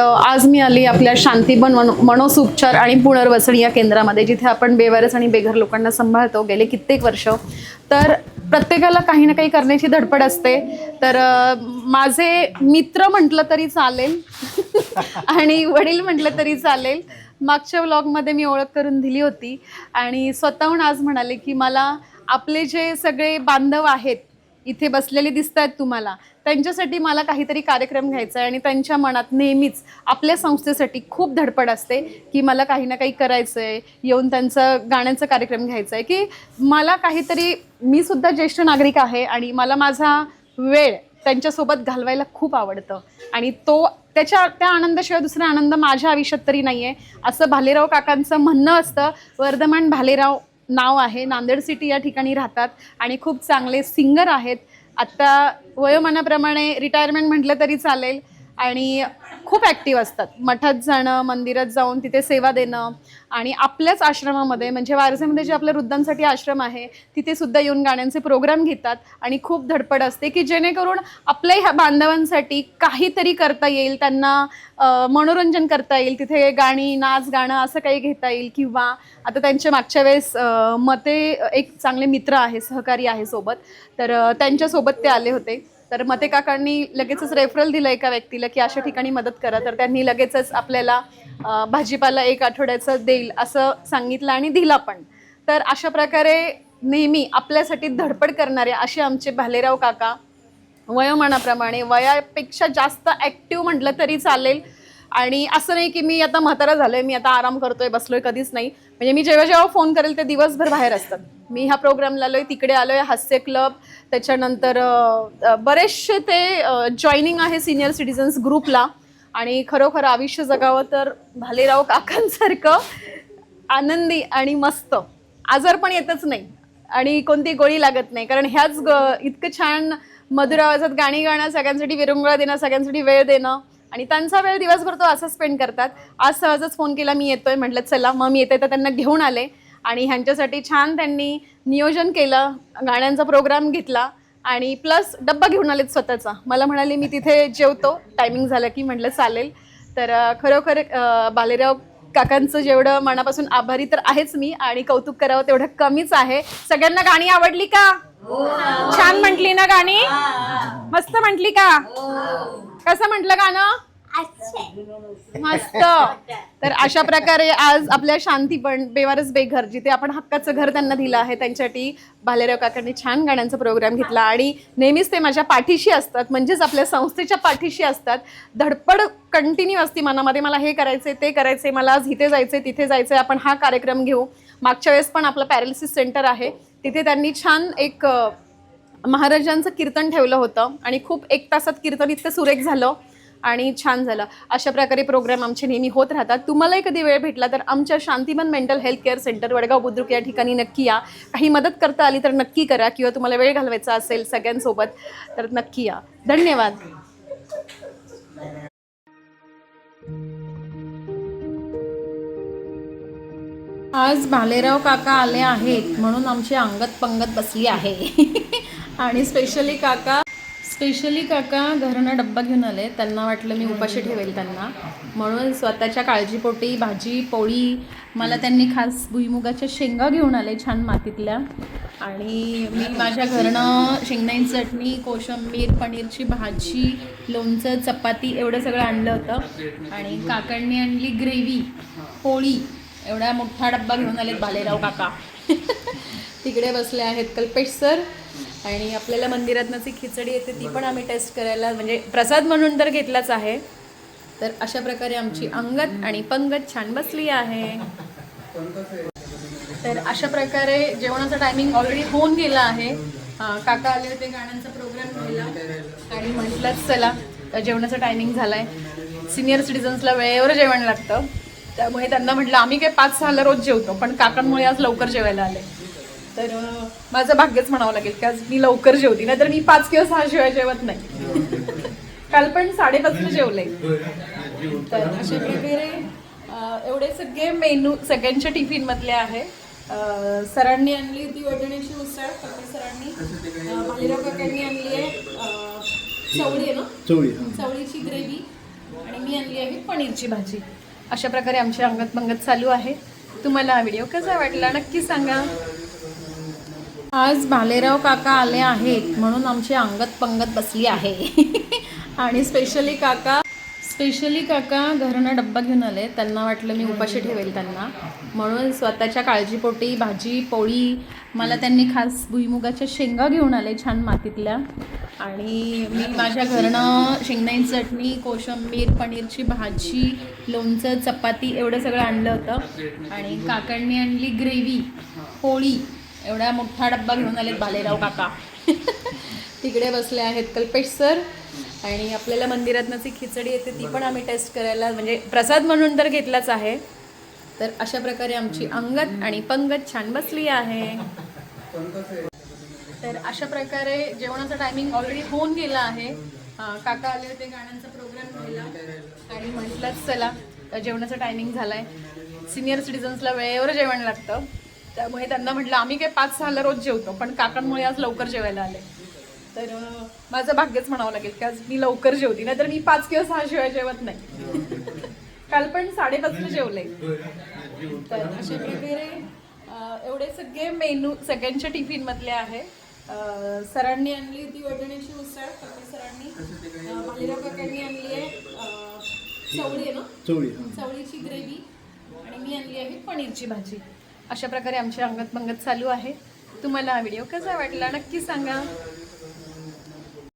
तर आज मी आली आपल्या शांतीबन मनो मनोसुपचार आणि पुनर्वसन या केंद्रामध्ये जिथे आपण बेवारस आणि बेघर लोकांना सांभाळतो गेले कित्येक वर्ष. तर प्रत्येकाला काही ना काही करण्याची धडपड असते. तर माझे मित्र म्हटलं तरी चालेल आणि वडील म्हटलं तरी चालेल. मागच्या व्लॉगमध्ये मी ओळख करून दिली होती. आणि स्वतःहून आज म्हणाले की मला आपले जे सगळे बांधव आहेत इथे बसलेले दिसत आहेत तुम्हाला. त्यांच्यासाठी मला काहीतरी कार्यक्रम घ्यायचा आहे आणि त्यांच्या मनात नेहमीच आपल्या संस्थेसाठी खूप धडपड असते की मला काही ना काही करायचं आहे येऊन त्यांचं गाण्याचा कार्यक्रम घ्यायचा आहे की मला काहीतरी मी सुद्धा ज्येष्ठ नागरिक आहे आणि मला माझा वेळ त्यांच्यासोबत घालवायला खूप आवडतं. आणि तो त्याच्या त्या आनंदाशिवाय दुसरा आनंद माझ्या आयुष्यात तरी नाही आहे असं भालेराव काकांचं म्हणणं असतं वर्धमान भालेराव नाव आहे. नांदेड सिटी या ठिकाणी राहतात आणि खूप चांगले सिंगर आहेत. आत्ता वयोमानाप्रमाणे रिटायरमेंट म्हटलं तरी चालेल. आणि खूप ॲक्टिव्ह असतात. मठात जाणं मंदिरात जाऊन तिथे सेवा देणं आणि आपल्याच आश्रमामध्ये म्हणजे वारसेमध्ये जे आपल्या वृद्धांसाठी आश्रम आहे तिथे सुद्धा येऊन गाण्यांचे प्रोग्राम घेतात आणि खूप धडपड असते की जेणेकरून आपल्या ह्या बांधवांसाठी काहीतरी करता येईल त्यांना मनोरंजन करता येईल तिथे गाणी नाच गाणं असं काही घेता येईल किंवा आता त्यांच्या मागच्या वेळेस मते एक चांगले मित्र आहे सहकारी आहे सोबत तर त्यांच्यासोबत ते आले होते. तर मते काकांनी लगेचच रेफरल दिलं एका व्यक्तीला की अशा ठिकाणी मदत करा. तर त्यांनी लगेचच आपल्याला भाजीपाला एक आठवड्याचं देईल असं सांगितलं आणि दिला पण. तर अशा प्रकारे नेहमी आपल्यासाठी धडपड करणारे असे आमचे भालेराव काका वयोमानाप्रमाणे वयापेक्षा जास्त ॲक्टिव्ह म्हटलं तरी चालेल. आणि असं नाही की मी आता म्हातारा झालो आहे मी आता आराम करतोय बसलोय कधीच नाही. म्हणजे मी जेव्हा जेव्हा फोन करेल ते दिवसभर बाहेर असतात. मी ह्या प्रोग्रामला आलोय तिकडे आलोय हास्य क्लब त्याच्यानंतर बरेचसे ते जॉईनिंग आहे सिनियर सिटीजन्स ग्रुपला. आणि खरोखर आयुष्य जगावं तर भालेराव काकांसारखं आनंदी आणि मस्त. आजार पण येतच नाही. आणि कोणती गोळी लागत नाही. कारण ह्याच ग इतकं छान मधुर आवाजात गाणी गाणं सगळ्यांसाठी विरंगुळा देणं सगळ्यांसाठी वेळ देणं. आणि त्यांचा वेळ दिवसभर तो असं स्पेंड करतात. आज सहजच फोन केला मी येतोय. म्हटलं चला मग मी येते. तर त्यांना घेऊन आले. आणि ह्यांच्यासाठी छान त्यांनी नियोजन केलं गाण्यांचा प्रोग्राम घेतला आणि प्लस डब्बा घेऊन आलेत स्वतःचा. मला म्हणाले मी तिथे जेवतो. टायमिंग झालं की म्हटलं चालेल. तर खरोखर बालेराव काकांचं जेवढं मनापासून आभारी तर आहेच मी आणि कौतुक करावं तेवढं कमीच आहे. सगळ्यांना गाणी आवडली का? छान म्हटली ना गाणी? मस्त म्हटली का? कसं म्हटलं गाणं? मस्त. तर अशा प्रकारे आज आपल्या शांती पण बेवारस बेघर जिथे आपण हक्काचं घर त्यांना दिलं आहे त्यांच्यासाठी भालेराव काकांनी छान गाण्यांचा प्रोग्राम घेतला. आणि नेहमीच ते माझ्या पाठीशी असतात म्हणजेच आपल्या संस्थेच्या पाठीशी असतात. धडपड कंटिन्यू असती मनामध्ये मला हे करायचंय ते करायचंय मला आज इथे जायचंय तिथे जायचंय आपण हा कार्यक्रम घेऊ. मागच्या वेळेस पण आपलं पॅरालिसिस सेंटर आहे. तिथे त्यांनी छान एक महाराजांचं कीर्तन ठेवलं होतं. आणि खूप एक तासात कीर्तन इतकं सुरेख झालं. आणि छान झालं. अशा प्रकारे प्रोग्राम आमचे नेहमी होत राहतात. तुम्हालाही कधी वेळ भेटला तर आमच्या Shantiman mental health care center Wadgaon Budruk या ठिकाणी नक्की या. काही मदत करता आली तर नक्की करा किंवा तुम्हाला वेळ घालवायचा असेल सगळ्यांसोबत तर नक्की या. धन्यवाद. आज भालेराव काका आले आहेत म्हणून आमची अंगत पंगत बसली आहे. आणि स्पेशली काका स्पेशली काका घरनं डब्बा घेऊन आले. त्यांना वाटलं मी उपाशी ठेवेल त्यांना. म्हणून स्वतःच्या काळजीपोटी भाजी पोळी मला त्यांनी खास भुईमुगाच्या शेंगा घेऊन आले छान मातीतल्या. आणि मी माझ्या घरनं शेंगदाण्याची चटणी कोशिंबीर पनीरची भाजी लोणचं चपाती एवढं सगळं आणलं होतं. आणि काकांनी आणली ग्रेव्ही पोळी. एवढा मोठा डब्बा घेऊन आलेत बालेराव काका. तिकडे बसले आहेत कल्पेश सर. आणि आपल्याला मंदिरातनं जी खिचडी येते ती पण आम्ही टेस्ट करायला म्हणजे प्रसाद म्हणून तर घेतलाच आहे. तर अशा प्रकारे आमची अंगत आणि पंगत छान बसली आहे. तर अशा प्रकारे जेवणाचा टायमिंग ऑलरेडी होऊन गेला आहे. काका आले होते गाण्यांचा प्रोग्राम घ्यायला आणि म्हटलंच चला तर जेवणाचा टायमिंग झालाय. सिनियर सिटीजन्सला वेळेवर जेवण लागतं. त्यामुळे त्यांना म्हटलं आम्ही काय पाच सहाला रोज जेवतो पण काकांमुळे आज लवकर जेवायला आले तर माझं भाग्यच म्हणावं लागेल की आज मी लवकर जेवते नाहीतर मी पाच किंवा सहा शिवाय जेवत नाही. काल पण साडेपाचला जेवले. तर अशा प्रकारे एवढे सगळे मेनू सगळ्यांच्या टिफिन मधले आहे सरांनी आणली होती वटण्याची उसळ कपिल सरांनी भालेराव काकांनी आणली आहे चवळी आहे ना? चवळी चवळीची ग्रेव्ही आणि मी आणली आहे पनीरची भाजी. अशा प्रकारे आमची अंगत पंगत चालू आहे. तुम्हाला हा व्हिडिओ कसा वाटला नक्की सांगा. आज भालेराव काका आले आहेत म्हणून आमची अंगत पंगत बसली आहे. आणि स्पेशली काका स्पेशली काका घरनं डब्बा घेऊन आले. त्यांना वाटलं मी उपाशी ठेवेल त्यांना. म्हणून स्वतःच्या काळजीपोटी भाजी पोळी मला त्यांनी खास भुईमुगाच्या शेंगा घेऊन आले छान मातीतल्या. आणि मी माझ्या घरनं शेंगदाणी चटणी कोशिंबीर पनीरची भाजी लोणचं चपाती एवढं सगळं आणलं होतं. आणि काकांनी आणली ग्रेव्ही पोळी. एवढा मोठा डब्बा घेऊन आलेत भालेराव काका. तिकडे बसले आहेत कल्पेश सर. आणि आपल्याला मंदिरातनंची खिचडी येते ती पण आम्ही टेस्ट करायला म्हणजे प्रसाद म्हणून तर घेतलाच आहे. तर अशा प्रकारे आमची अंगत आणि पंगत छान बसली आहे. तर अशा प्रकारे जेवणाचा टायमिंग ऑलरेडी होऊन गेला आहे. काका आले होते गाण्यांचा प्रोग्राम आणि म्हटलंच चला जेवणाचा टायमिंग झालाय. सिनियर सिटीजन्सला वेळेवर जेवण लागतं. त्यामुळे त्यांना म्हटलं आम्ही काय पाच सहाला रोज जेवतो पण काकांमुळे आज लवकर जेवायला आले. तर माझं भाग्यच म्हणावं लागेल की आज मी लवकर जेवती नाहीतर मी पाच किंवा सहा शिवाय जेवत नाही. काल पण साडेपाचला जेवले. तर अशा प्रकारे अं, एवढे सगळे मेनू सगळ्यांच्या टिफिन मधले आहे सरांनी आणली होती वटाण्याची उसळ कपिल सरांनी भालेराव काकांनी आणली आहे चवळी आहे ना? चवळी चवळीची ग्रेव्ही. आणि मी आणली आहे पनीरची भाजी. अशा प्रकारे आमची अंगत पंगत चालू आहे. तुम्हाला हा व्हिडिओ कसा वाटला नक्की सांगा.